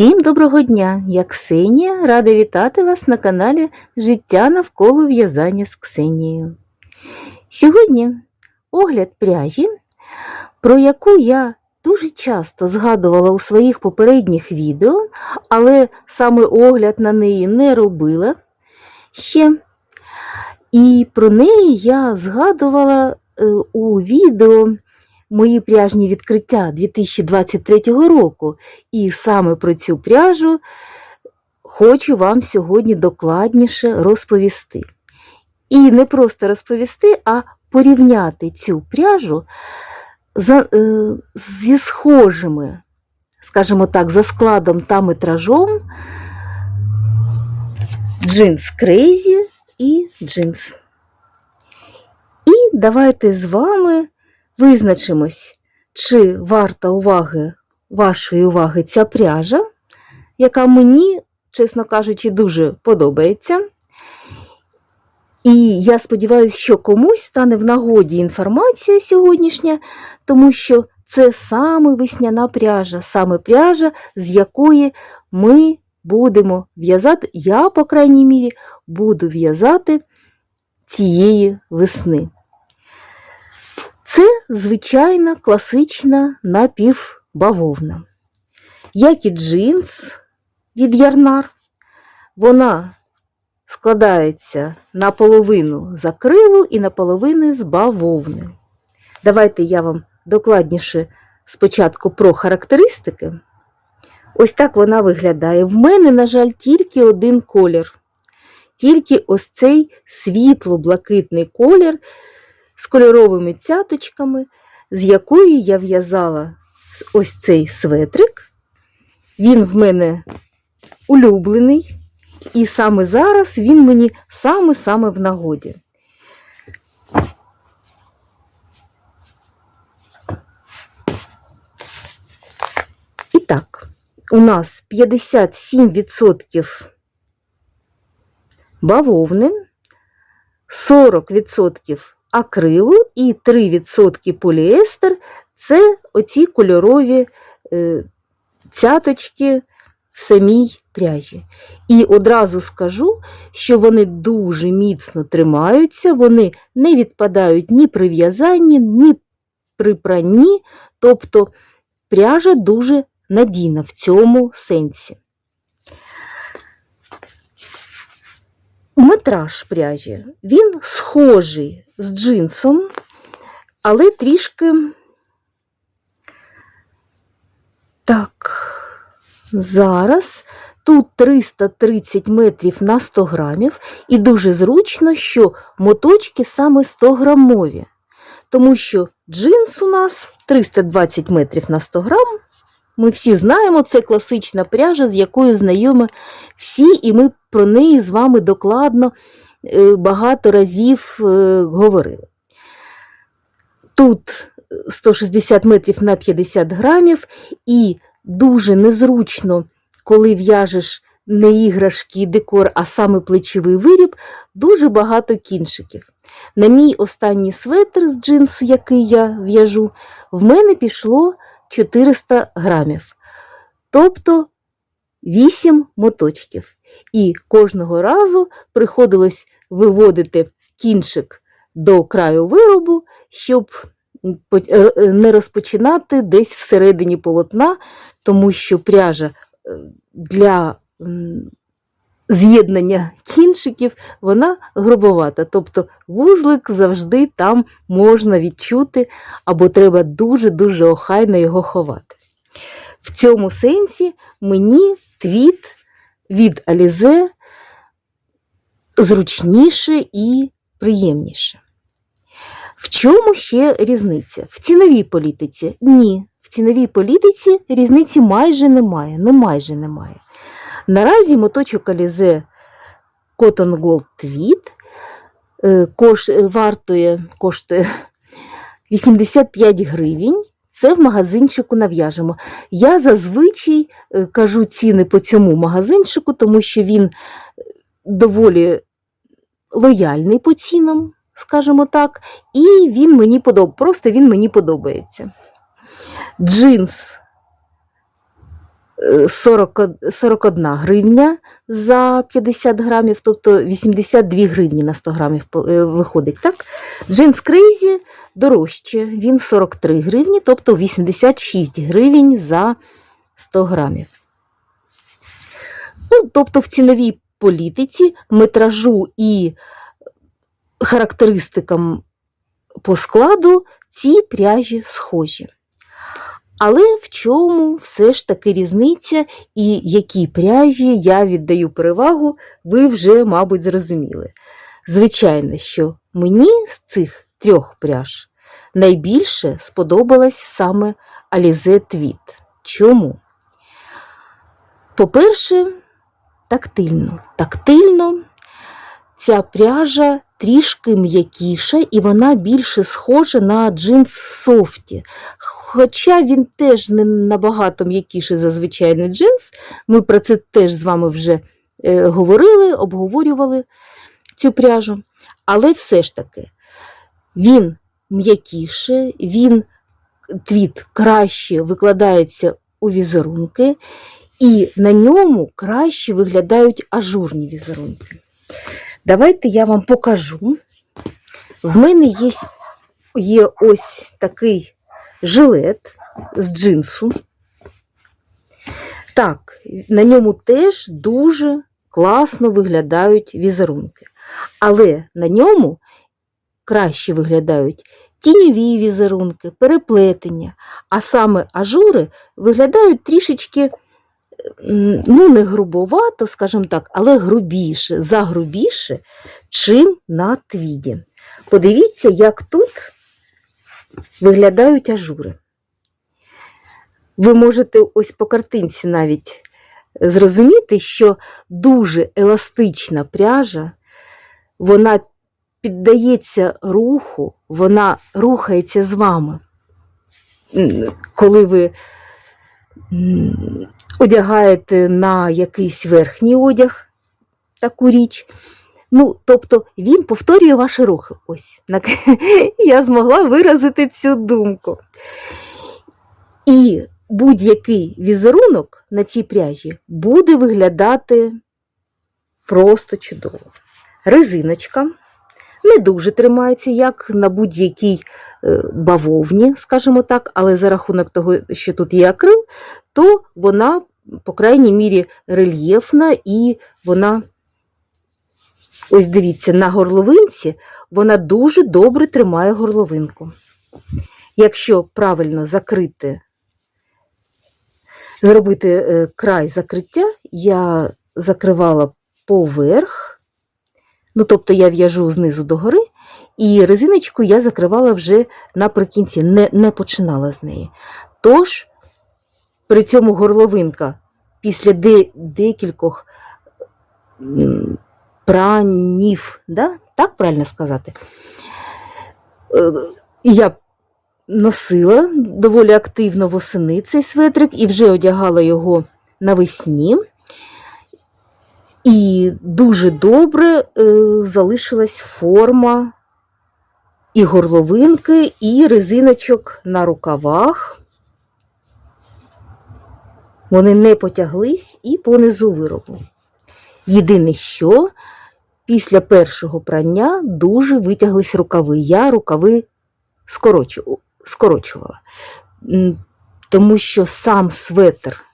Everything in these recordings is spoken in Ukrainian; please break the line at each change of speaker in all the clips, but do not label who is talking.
Всім доброго дня! Я Ксенія, рада вітати вас на каналі Життя навколо в'язання з Ксенією. Сьогодні огляд пряжі, про яку я дуже часто згадувала у своїх попередніх відео, але саме огляд на неї не робила ще. І про неї я згадувала е, у відео мої пряжні відкриття 2023 року. І саме про цю пряжу хочу вам сьогодні докладніше розповісти. І не просто розповісти, а порівняти цю пряжу е, зі схожими, скажімо так, за складом та метражом джинс Crazy і джинс. І давайте з вами визначимось, чи варта уваги вашої уваги ця пряжа, яка мені, чесно кажучи, дуже подобається. І я сподіваюся, що комусь стане в нагоді інформація сьогоднішня, тому що це саме весняна пряжа, саме пряжа, з якої ми будемо в'язати, я, по крайній мірі, буду в'язати цієї весни. Це звичайна класична напівбавовна. Як і джинс від ярнар, вона складається наполовину з акрилу і наполовину з бавовни. Давайте я вам докладніше спочатку про характеристики. Ось так вона виглядає. В мене, на жаль, тільки один колір. Тільки ось цей світло-блакитний колір з кольоровими цяточками, з якої я в'язала ось цей светрик. Він в мене улюблений, і саме зараз він мені саме-саме в нагоді. І так, у нас 57% бавовни, 40% акрилу і 3% поліестер це оці кольорові е, цяточки в самій пряжі. І одразу скажу, що вони дуже міцно тримаються, вони не відпадають ні при в'язанні, ні при пранні, тобто пряжа дуже надійна в цьому сенсі. Метраж пряжі, він схожий з джинсом, але трішки так, зараз тут 330 метрів на 100 грамів, і дуже зручно, що моточки саме 100 грамові, тому що джинс у нас 320 метрів на 100 грам. Ми всі знаємо, це класична пряжа, з якою знайомі всі, і ми про неї з вами докладно е, багато разів е, говорили. Тут 160 метрів на 50 грамів, і дуже незручно, коли в'яжеш не іграшки, декор, а саме плечовий виріб, дуже багато кінчиків. На мій останній светр з джинсу, який я в'яжу, в мене пішло 400 грамів, тобто 8 моточків. І кожного разу приходилось виводити кінчик до краю виробу, щоб е, не розпочинати десь всередині полотна, тому що пряжа е, для з'єднання кінчиків, вона грубовата. Тобто вузлик завжди там можна відчути, або треба дуже-дуже охайно його ховати. В цьому сенсі мені твіт від Alize зручніше і приємніше. В чому ще різниця? В ціновій політиці? Ні. В ціновій політиці різниці майже немає. Ну майже немає. Наразі моточок Alize Cotton Gold Tweed е, кош, е, вартує, коштує 85 гривень. Це в магазинчику нав'яжемо. Я зазвичай е, кажу ціни по цьому магазинчику, тому що він доволі лояльний по цінам, скажімо так, і він мені подоб... просто він мені подобається. Джинс 40, 41 гривня за 50 грамів, тобто 82 гривні на 100 грамів е, виходить. Так? Джинс Crazy дорожче, він 43 гривні, тобто 86 гривень за 100 грамів. Ну, тобто в ціновій політиці, метражу і характеристикам по складу ці пряжі схожі. Але в чому все ж таки різниця і які пряжі я віддаю перевагу, ви вже, мабуть, зрозуміли. Звичайно, що мені з цих трьох пряж найбільше сподобалась саме Alize Tweed. Чому? По-перше, тактильно. Тактильно ця пряжа трішки м'якіша і вона більше схожа на джинс софті. Хоча він теж не набагато м'якіший за звичайний джинс, ми про це теж з вами вже е, говорили, обговорювали цю пряжу. Але все ж таки він м'якіше, він твіт краще викладається у візерунки, і на ньому краще виглядають ажурні візерунки. Давайте я вам покажу. В мене є, є ось такий жилет з джинсу. Так, на ньому теж дуже класно виглядають візерунки. Але на ньому краще виглядають тіньові візерунки, переплетення, а саме ажури виглядають трішечки, ну, не грубовато, скажімо так, але грубіше, загрубіше, чим на твіді. Подивіться, як тут виглядають ажури. Ви можете ось по картинці навіть зрозуміти, що дуже еластична пряжа, вона піддається руху, вона рухається з вами. Коли ви одягаєте на якийсь верхній одяг таку річ, Ну, тобто він повторює ваші рухи. Ось я змогла виразити цю думку. І будь-який візерунок на цій пряжі буде виглядати просто чудово. Резиночка не дуже тримається, як на будь-якій е, бавовні, скажімо так, але за рахунок того, що тут є акрил, то вона, по крайній мірі, рельєфна і вона Ось дивіться, на горловинці вона дуже добре тримає горловинку. Якщо правильно закрити, зробити е, край закриття, я закривала поверх, ну, тобто я в'яжу знизу до гори, і резиночку я закривала вже наприкінці, не, не починала з неї. Тож, при цьому горловинка після де, декількох пранів, да? так правильно сказати? Е, Я носила доволі активно восени цей светрик і вже одягала його навесні. І дуже добре е, залишилась форма і горловинки, і резиночок на рукавах. Вони не потяглись і понизу виробу. Єдине, що після першого прання дуже витяглись рукави. Я рукави скорочу- скорочувала, тому що сам светр,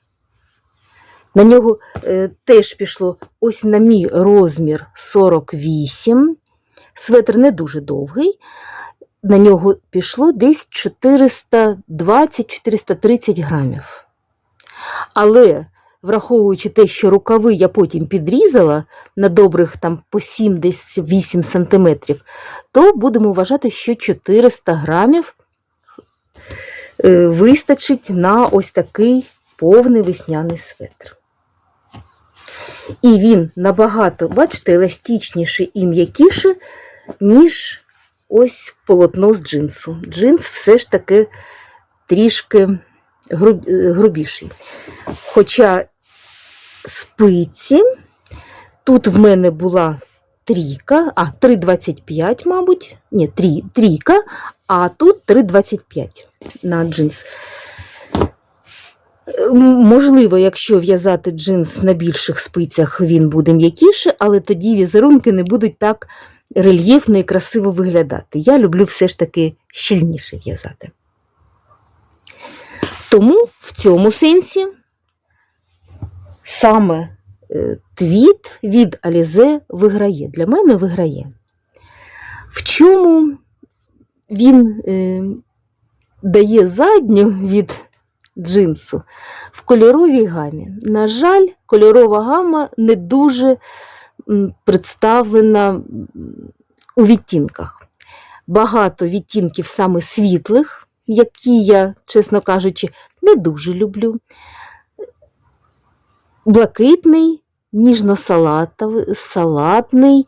на нього е, теж пішло ось на мій розмір 48. Светр не дуже довгий. На нього пішло десь 420-430 грамів. Але враховуючи те, що рукави я потім підрізала на добрих там по 7 десь 8 сантиметрів, то будемо вважати, що 400 грамів е, вистачить на ось такий повний весняний светр. І він набагато, бачите, еластичніше і м'якіше, ніж ось полотно з джинсу. Джинс все ж таки трішки е, грубіший. Хоча спиці, тут в мене була трійка, а 3,25, мабуть, ні, трійка, а тут 3,25 на джинс. Можливо, якщо в'язати джинс на більших спицях, він буде м'якіше, але тоді візерунки не будуть так рельєфно і красиво виглядати. Я люблю все ж таки щільніше в'язати. Тому в цьому сенсі саме е, твіт від Алізе виграє. Для мене виграє. В чому він е, дає задню від джинсу в кольоровій гамі. На жаль, кольорова гама не дуже представлена у відтінках. Багато відтінків саме світлих, які я, чесно кажучи, не дуже люблю. Блакитний, ніжно-салатовий, салатний,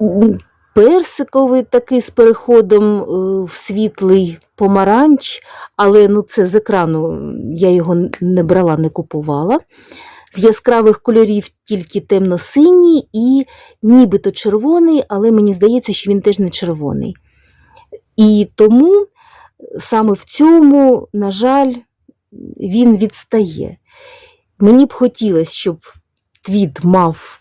м, персиковий такий з переходом е, в світлий помаранч, але ну, це з екрану я його не брала, не купувала. З яскравих кольорів тільки темно-синій і нібито червоний, але мені здається, що він теж не червоний. І тому саме в цьому, на жаль, він відстає. Мені б хотілося, щоб твіт мав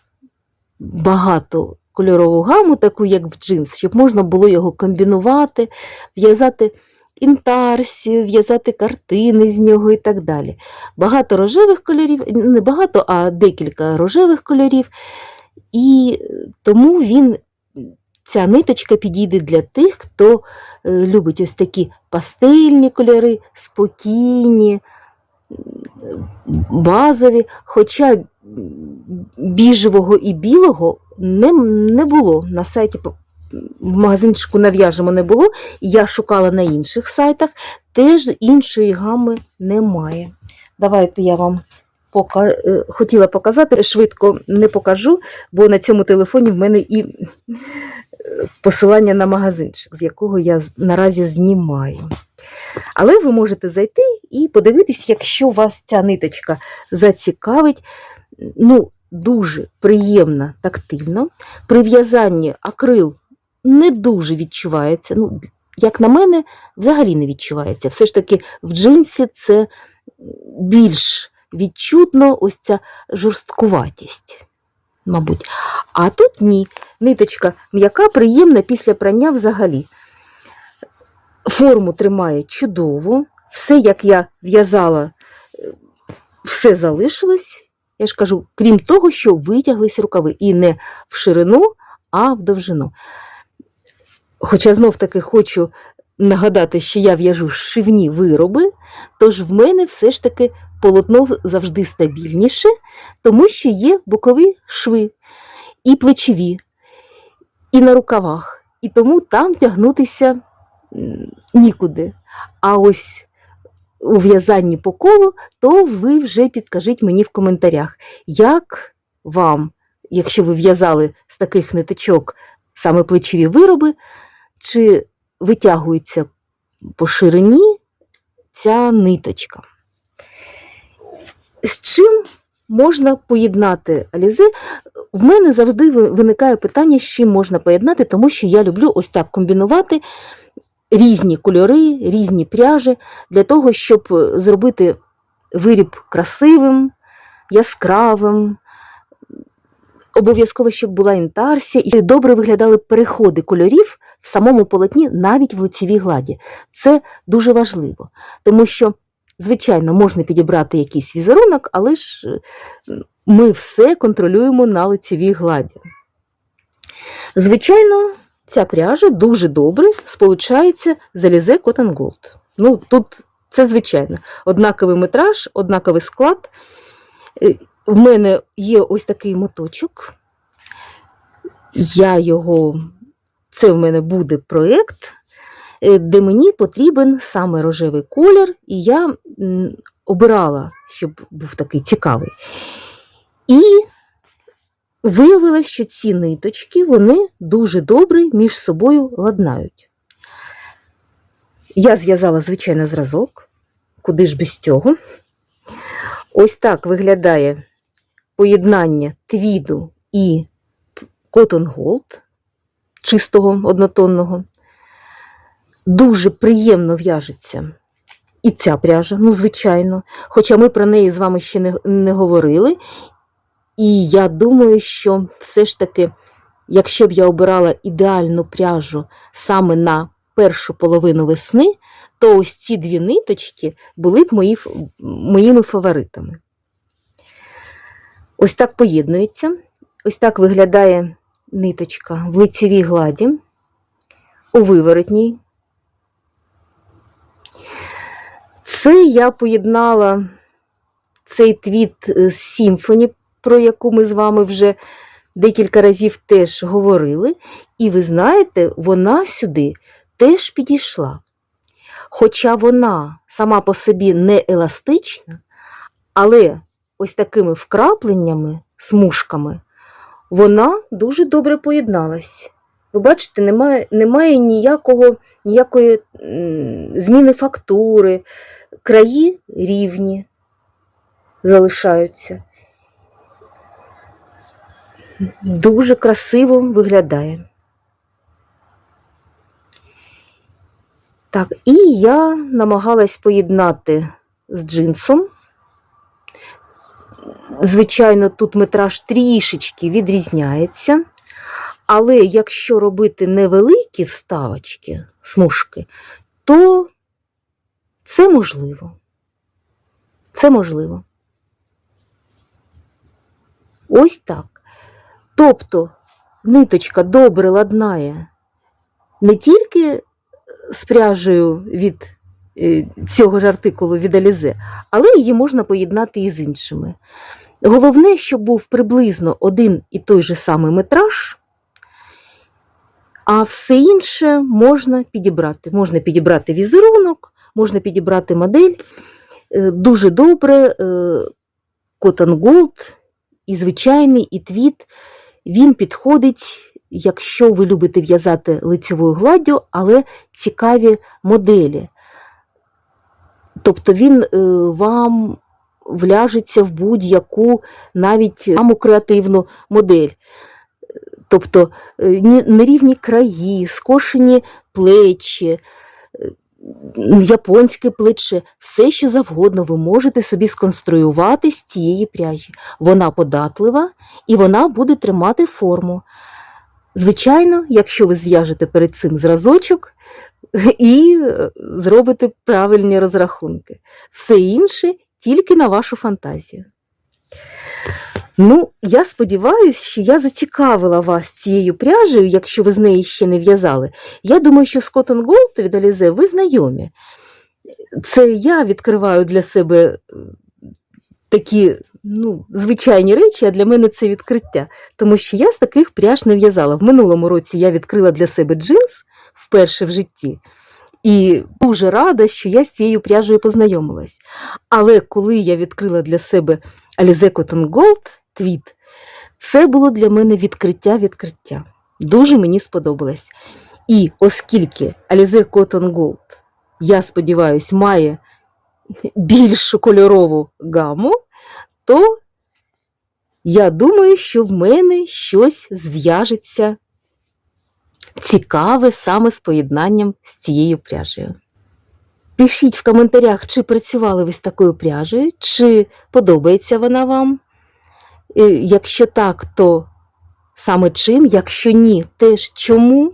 багато кольорову гаму, таку як в джинс, щоб можна було його комбінувати, в'язати інтарсію, в'язати картини з нього і так далі. Багато рожевих кольорів, не багато, а декілька рожевих кольорів. І тому він, ця ниточка підійде для тих, хто е, любить ось такі пастельні кольори, спокійні, базові, хоча біжевого і білого не, не було на сайті. В магазинчику нав'яжемо не було, я шукала на інших сайтах, теж іншої гами немає. Давайте я вам пока... е, хотіла показати, швидко не покажу, бо на цьому телефоні в мене і посилання на магазинчик, з якого я наразі знімаю. Але ви можете зайти і подивитись, якщо вас ця ниточка зацікавить. Ну, дуже приємна тактильно. При в'язанні акрил не дуже відчувається. Ну, як на мене, взагалі не відчувається. Все ж таки в джинсі це більш відчутно ось ця жорсткуватість, мабуть. А тут ні. Ниточка м'яка, приємна після прання взагалі. Форму тримає чудово. Все, як я в'язала, все залишилось. Я ж кажу, крім того, що витяглись рукави. І не в ширину, а в довжину. Хоча знов таки хочу нагадати, що я в'яжу шивні вироби, тож в мене все ж таки полотно завжди стабільніше, тому що є бокові шви, і плечові, і на рукавах. І тому там тягнутися нікуди. А ось у в'язанні по колу, то ви вже підкажіть мені в коментарях, як вам, якщо ви в'язали з таких ниточок саме плечові вироби, чи витягується по ширині ця ниточка. З чим можна поєднати алізи? В мене завжди виникає питання, з чим можна поєднати, тому що я люблю ось так комбінувати різні кольори, різні пряжі для того, щоб е, зробити виріб красивим, яскравим. Обов'язково, щоб була інтарсія і добре виглядали переходи кольорів в самому полотні, навіть в лицевій гладі. Це дуже важливо, тому що, звичайно, можна підібрати якийсь візерунок, але ж е, ми все контролюємо на лицевій гладі. Звичайно, ця пряжа дуже добре сполучається з Alize Cotton Gold. Ну, тут це звичайно. Однаковий метраж, однаковий склад. В мене є ось такий моточок. Я його, це в мене буде проєкт, е, де мені потрібен саме рожевий колір, і я обирала, щоб був такий цікавий. І виявилось, що ці ниточки вони дуже добре між собою ладнають. Я зв'язала, звичайно, зразок, куди ж без цього. Ось так виглядає поєднання твіду і Cotton Gold чистого однотонного. Дуже приємно в'яжеться І ця пряжа, ну, звичайно. Хоча ми про неї з вами ще не, не говорили. І я думаю, що все ж таки, якщо б я обирала ідеальну пряжу саме на першу половину весни, то ось ці дві ниточки були б мої, моїми фаворитами. Ось так поєднується. Ось так виглядає ниточка в лицевій гладі, у виворотній. Це я поєднала цей твіт з Сімфоні, про яку ми з вами вже декілька разів теж говорили. І ви знаєте, вона сюди теж підійшла. Хоча вона сама по собі не еластична, але ось такими вкрапленнями, смужками, вона дуже добре поєдналась. Ви бачите, немає, немає ніякого, ніякої зміни фактури, краї рівні залишаються. Дуже красиво виглядає. Так, і я намагалась поєднати з джинсом. Звичайно, тут метраж трішечки відрізняється. Але якщо робити невеликі вставочки, смужки, то це можливо. Це можливо. Ось так. Тобто ниточка добре ладнає не тільки з пряжею від цього ж артикулу від Алізе, але її можна поєднати і з іншими. Головне, щоб був приблизно один і той же самий метраж, а все інше можна підібрати. Можна підібрати візерунок, можна підібрати модель. Е, Дуже добре е, Cotton Gold і звичайний, і твіт. Він підходить, якщо ви любите в'язати лицевою гладдю, але цікаві моделі. Тобто він е, вам вляжеться в будь-яку навіть саму креативну модель. Тобто е, нерівні краї, скошені плечі, е, японське плече, все що завгодно ви можете собі сконструювати з цієї пряжі. Вона податлива і вона буде тримати форму. Звичайно, якщо ви зв'яжете перед цим зразочок і е, зробите правильні розрахунки. Все інше тільки на вашу фантазію. Ну, я сподіваюся, що я зацікавила вас цією пряжею, якщо ви з неї ще не в'язали. Я думаю, що з Cotton Gold від Alize ви знайомі. Це я відкриваю для себе е, такі ну, звичайні речі, а для мене це відкриття. Тому що я з таких пряж не в'язала. В минулому році я відкрила для себе джинс вперше в житті. І дуже рада, що я з цією пряжею познайомилась. Але коли я відкрила для себе Alize Cotton Gold твіт, це було для мене відкриття-відкриття. Дуже мені сподобалось. І оскільки Alize Cotton Gold, я сподіваюся, має більшу кольорову гаму, то я думаю, що в мене щось зв'яжеться цікаве саме з поєднанням з цією пряжею. Пишіть в коментарях, чи працювали ви з такою пряжею, чи подобається вона вам. Е, Якщо так, то саме чим, якщо ні, теж чому.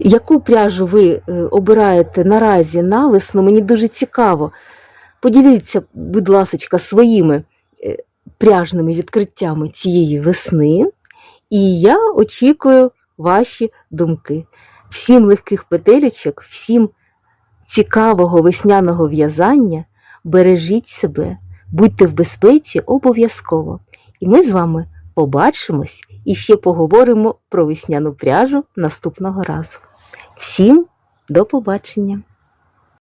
Яку пряжу ви е, обираєте наразі на весну, мені дуже цікаво. Поділіться, будь ласка, своїми е, пряжними відкриттями цієї весни, і я очікую ваші думки. Всім легких петелечок, всім цікавого весняного в'язання. Бережіть себе, будьте в безпеці обов'язково. І ми з вами побачимось і ще поговоримо про весняну пряжу наступного разу. Всім до побачення!